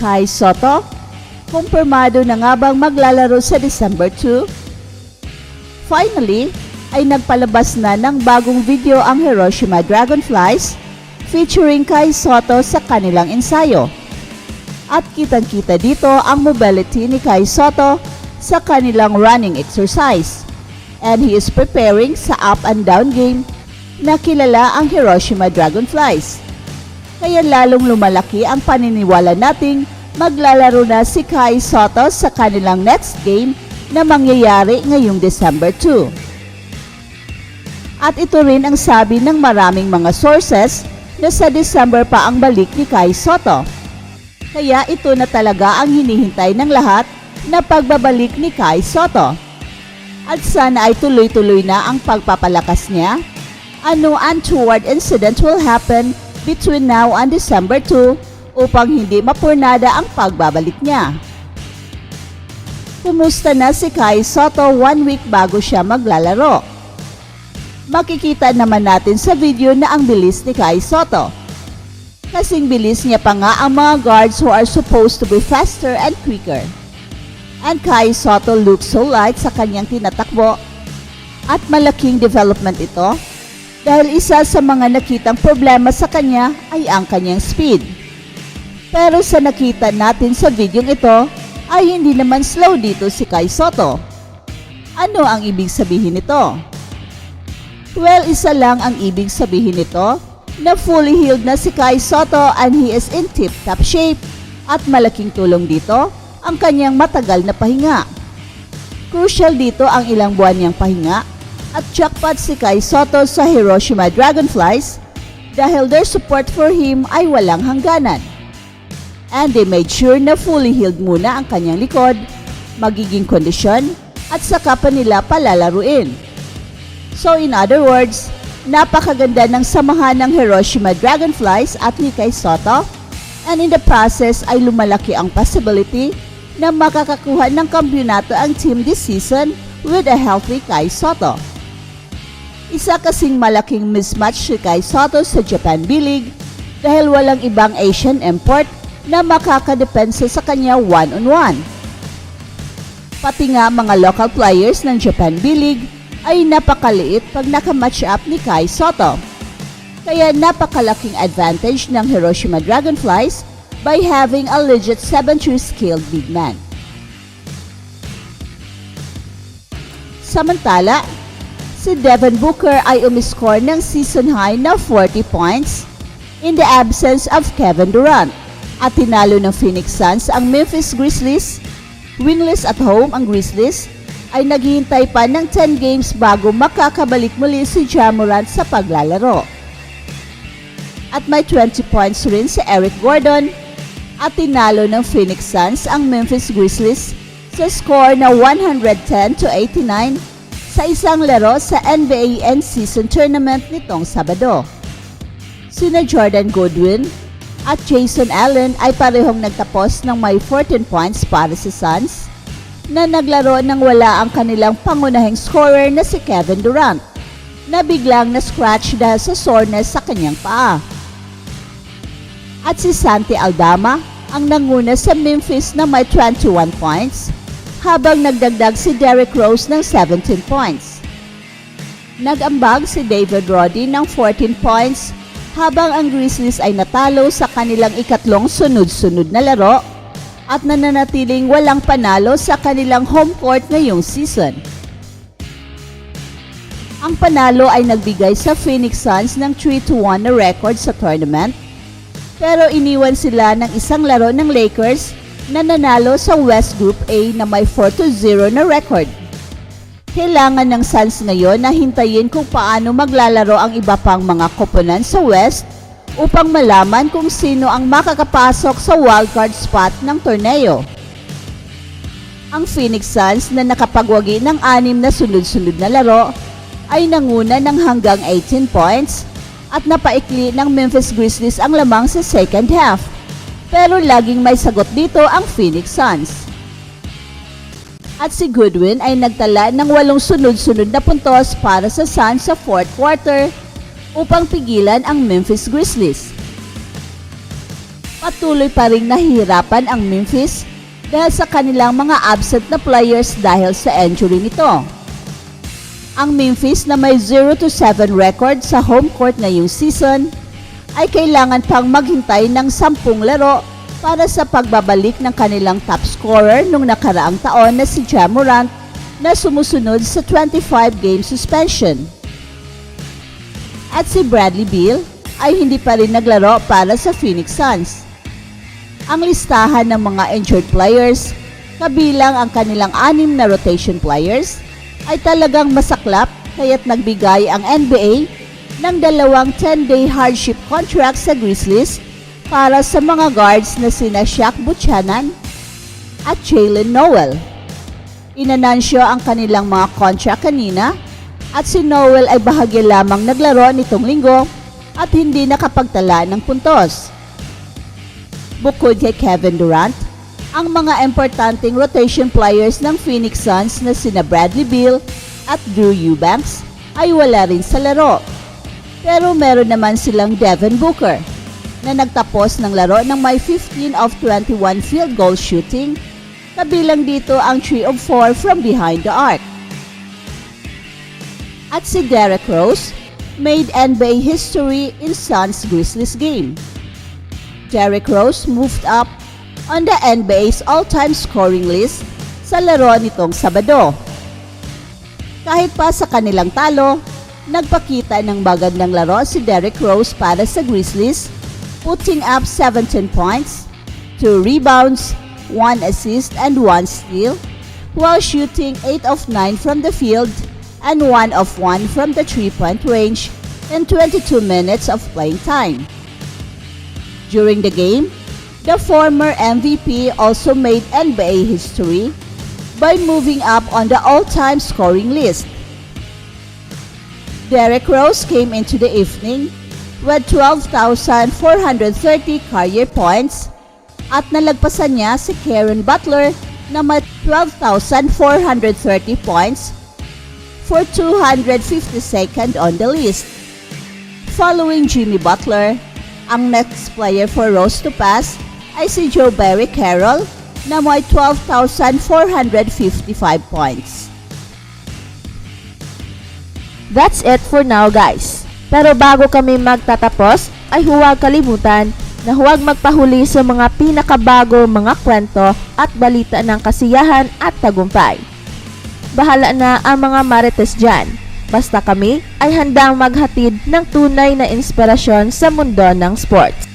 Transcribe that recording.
Kai Soto, kumpirmado na nga bang maglalaro sa December 2? Finally, ay nagpalabas na ng bagong video ang Hiroshima Dragonflies featuring Kai Soto sa kanilang ensayo. At kitang-kita dito ang mobility ni Kai Soto sa kanilang running exercise. And he is preparing sa up and down game na kilala ang Hiroshima Dragonflies. Kaya lalong lumalaki ang paniniwala nating maglalaro na si Kai Soto sa kanilang next game na mangyayari ngayong December 2. At ito rin ang sabi ng maraming mga sources na sa December pa ang balik ni Kai Soto. Kaya ito na talaga ang hinihintay ng lahat na pagbabalik ni Kai Soto. At sana ay tuloy-tuloy na ang pagpapalakas niya. Ano untoward incident will happen between now and December 2 upang hindi mapurnada ang pagbabalik niya. Kumusta na si Kai Soto one week bago siya maglalaro? Makikita naman natin sa video na ang bilis ni Kai Soto. Kasing bilis niya pa nga ang mga guards who are supposed to be faster and quicker. And Kai Soto looks so light sa kanyang tinatakbo at malaking development ito dahil isa sa mga nakitang problema sa kanya ay ang kanyang speed. Pero sa nakita natin sa video ito ay hindi naman slow dito si Kai Soto. Ano ang ibig sabihin nito? Well, isa lang ang ibig sabihin nito na fully healed na si Kai Soto and he is in tip-top shape at malaking tulong dito ang kanyang matagal na pahinga. Crucial dito ang ilang buwan niyang pahinga at jackpot si Kai Soto sa Hiroshima Dragonflies dahil their support for him ay walang hangganan. And they made sure na fully healed muna ang kanyang likod, magiging kondisyon at saka pa nila palalaruin. So in other words, napakaganda ng samahan ng Hiroshima Dragonflies at ni Kai Soto and in the process ay lumalaki ang possibility na makakakuha ng kampiyonato ang team this season with a healthy Kai Soto. Isa kasing malaking mismatch si Kai Soto sa Japan B-League dahil walang ibang Asian import na makakadepensa sa kanya one-on-one. Pati nga mga local players ng Japan B-League ay napakaliit pag nakamatch up ni Kai Soto. Kaya napakalaking advantage ng Hiroshima Dragonflies by having a legit 7-3 skilled big man. Samantala, si Devin Booker ay umiscore ng season high na 40 points in the absence of Kevin Durant at tinalo ng Phoenix Suns ang Memphis Grizzlies. Winless at home ang Grizzlies ay naghihintay pa ng 10 games bago makakabalik muli si Jamorant sa paglalaro. At may 20 points rin si Eric Gordon at tinalo ng Phoenix Suns ang Memphis Grizzlies sa score na 110 to 89 sa isang laro sa NBA end season tournament nitong Sabado. Sina Jordan Goodwin at Jason Allen ay parehong nagtapos ng may 14 points para sa Suns na naglaro nang wala ang kanilang pangunahing scorer na si Kevin Durant na biglang na-scratch dahil sa soreness sa kanyang paa. At si Santi Aldama ang nanguna sa Memphis na may 21 points habang nagdagdag si Derrick Rose ng 17 points. Nagambag si David Roddy ng 14 points habang ang Grizzlies ay natalo sa kanilang ikatlong sunod-sunod na laro at nananatiling walang panalo sa kanilang home court ngayong season. Ang panalo ay nagbigay sa Phoenix Suns ng 3-1 na record sa tournament pero iniwan sila ng isang laro ng Lakers na nanalo sa West Group A na may 4-0 na record. Kailangan ng Suns ngayon na hintayin kung paano maglalaro ang iba pang mga koponan sa West upang malaman kung sino ang makakapasok sa wildcard spot ng torneo. Ang Phoenix Suns na nakapagwagi ng anim na sunod-sunod na laro ay nanguna ng hanggang 18 points at napaikli ng Memphis Grizzlies ang lamang sa second half. Pero laging may sagot dito ang Phoenix Suns. At si Goodwin ay nagtala ng walong sunod-sunod na puntos para sa Suns sa fourth quarter upang pigilan ang Memphis Grizzlies. patuloy pa rin nahihirapan ang Memphis dahil sa kanilang mga absent na players dahil sa injury nito. Ang Memphis na may 0 to 7 record sa home court ngayong season ay kailangan pang maghintay ng 10 laro para sa pagbabalik ng kanilang top scorer nung nakaraang taon na si Ja Morant na sumusunod sa 25 game suspension. At si Bradley Beal ay hindi pa rin naglaro para sa Phoenix Suns. Ang listahan ng mga injured players, kabilang ang kanilang anim na rotation players, ay talagang masaklap kaya't nagbigay ang NBA ng dalawang 10-day hardship contract sa Grizzlies para sa mga guards na sina Shaq Buchanan at Jalen Noel. Inanansyo ang kanilang mga contract kanina at si Noel ay bahagya lamang naglaro nitong linggo at hindi nakapagtala ng puntos. Bukod kay Kevin Durant, ang mga importanteng rotation players ng Phoenix Suns na sina Bradley Beal at Drew Eubanks ay wala rin sa laro. Pero meron naman silang Devin Booker na nagtapos ng laro ng may 15 of 21 field goal shooting kabilang dito ang 3 of 4 from behind the arc. At si Derek Rose made NBA history in Suns Grizzlies game. Derek Rose moved up on the NBA's all-time scoring list sa laro nitong Sabado. Kahit pa sa kanilang talo, nagpakita ng magandang laro si Derek Rose para sa Grizzlies, putting up 17 points, 2 rebounds, 1 assist and 1 steal, while shooting 8 of 9 from the field and 1 of 1 from the 3-point range in 22 minutes of playing time. During the game, the former MVP also made NBA history by moving up on the all-time scoring list. Derek Rose came into the evening with 12,430 career points at nalagpasan niya si Karen Butler na may 12,430 points for 252nd on the list. Following Jimmy Butler, ang next player for Rose to pass ay si Joe Barry Carroll na may 12,455 points. That's it for now guys. Pero bago kami magtatapos, ay huwag kalimutan na huwag magpahuli sa mga pinakabago mga kwento at balita ng kasiyahan at tagumpay. Bahala na ang mga marites dyan. Basta kami ay handang maghatid ng tunay na inspirasyon sa mundo ng sports.